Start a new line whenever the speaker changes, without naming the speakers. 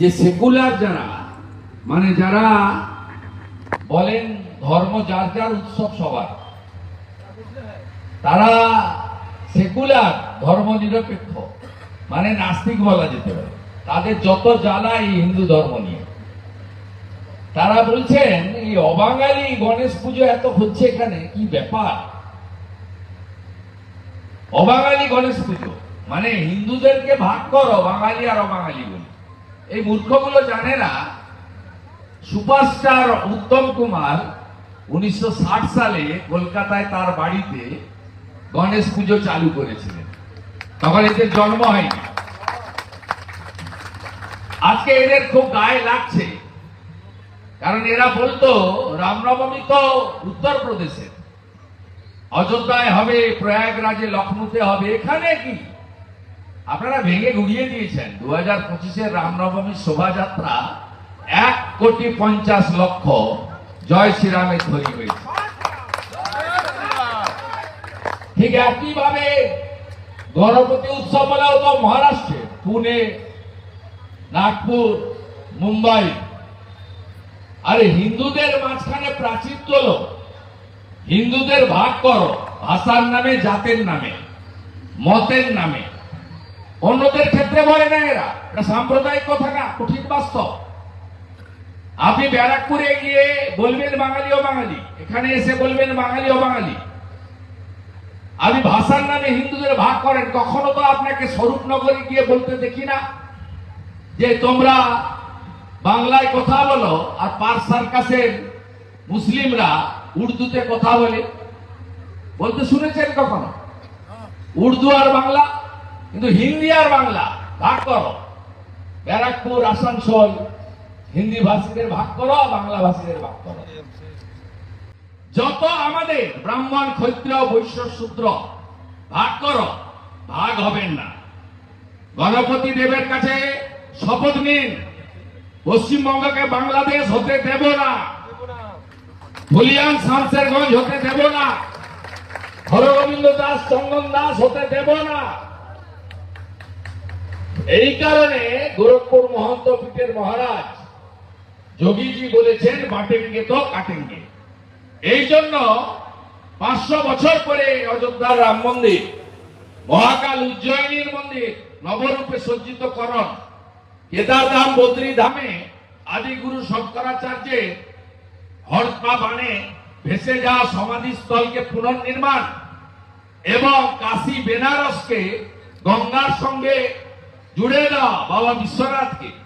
যে সেকুলার যারা মানে যারা বলেন ধর্ম যার যার উৎসব সবার, তারা সেকুলার ধর্ম নিরপেক্ষ মানে নাস্তিক বলা যেতে পারে। তাদের যত জ্বালা এই হিন্দু ধর্ম নিয়ে। তারা বলছেন, এই অবাঙালি গণেশ পুজো এত হচ্ছে এখানে, কি ব্যাপার? অবাঙালি গণেশ পুজো মানে হিন্দুদেরকে ভাগ করো, বাঙালি আর অবাঙালি বলি। এই মূর্খগুলো জানে না সুপারস্টার উত্তম কুমার উনিশশো ষাট সালে কলকাতায় তার বাড়িতে গণেশ পুজো চালু করেছিলেন। তখন এদের জন্ম হয়নি। আজকে এদের খুব গায়ে লাগছে। কারণ এরা বলতো, রামনবমী তো উত্তরপ্রদেশে অযোধ্যায় হবে, প্রয়াগরাজে লখনৌতে হবে, এখানে কি? আপনারা ভেঙে গুড়িয়ে দিয়েছেন। দু হাজার পঁচিশের রামনবমী শোভাযাত্রা এক কোটি পঞ্চাশ লক্ষ। জয় শ্রীরামে তৈরি হয়েছে। ঠিক একইভাবে গণপতি উৎসব বলেও তো মহারাষ্ট্রে, পুনে, নাগপুর, মুম্বাই। আরে হিন্দুদের মাঝখানে প্রাচীর তোলো হিন্দুদের ভাগ করো, ভাষার নামে, জাতের নামে, মতের নামে। অন্যদের ক্ষেত্রে বলে না এরা। এটা সাম্প্রদায়িক কথা না, কঠিন বাস্তব। আপনি ব্যারাকপুরে গিয়ে বলবেন বাঙালি ও বাঙালি, এখানে এসে বলবেন বাঙালি ও বাঙালি। আপনি ভাষার নামে হিন্দুদের ভাগ করেন, কখনো তো আপনাকে স্বরূপনগরে গিয়ে বলতে দেখি না যে তোমরা বাংলায় কথা বলো আর পার সার্কাসের মুসলিমরা উর্দুতে কথা বলে। বলতে শুনেছেন কখনো? উর্দু আর বাংলা? কিন্তু হিন্দি আর বাংলা ভাগ করো। ব্যারাকপুর, আসানসোল, হিন্দি ভাষীদের ভাগ করো, বাংলা ভাষীদের ভাগ করো। যত আমাদের ব্রাহ্মণ, ক্ষত্রিয়, বৈশ্য শূদ্র ভাগ করো, ভাগ হবেন না। গণপতি দেবের কাছে শপথ নিন, পশ্চিমবঙ্গকে বাংলাদেশ হতে দেব না। ফুলিয়ান শামসেরগঞ্জ হতে দেব না। হরগোবিন্দ দাস, চন্দন দাস হতে দেব না। এই কারণে গোরখপুর মহন্ত পীঠের মহারাজ যোগীজি বলেছেন, বাটেঙ্গে তো কাটেঙ্গে। এই জন্য পাঁচশো বছর পরে অযোধ্যার রাম মন্দির, মহাকাল উজ্জয়িনীর মন্দির, নবরূপে সজ্জিত করণ, কেদারধাম বদ্রী ধামে আদিগুরু শঙ্করাচার্যের হরপা বাণে ভেসে যাওয়া সমাধিস্থলকে পুনর্নির্মাণ এবং কাশী বেনারসকে গঙ্গার সঙ্গে जुड़ेगा बाबा विश्वनाथ के।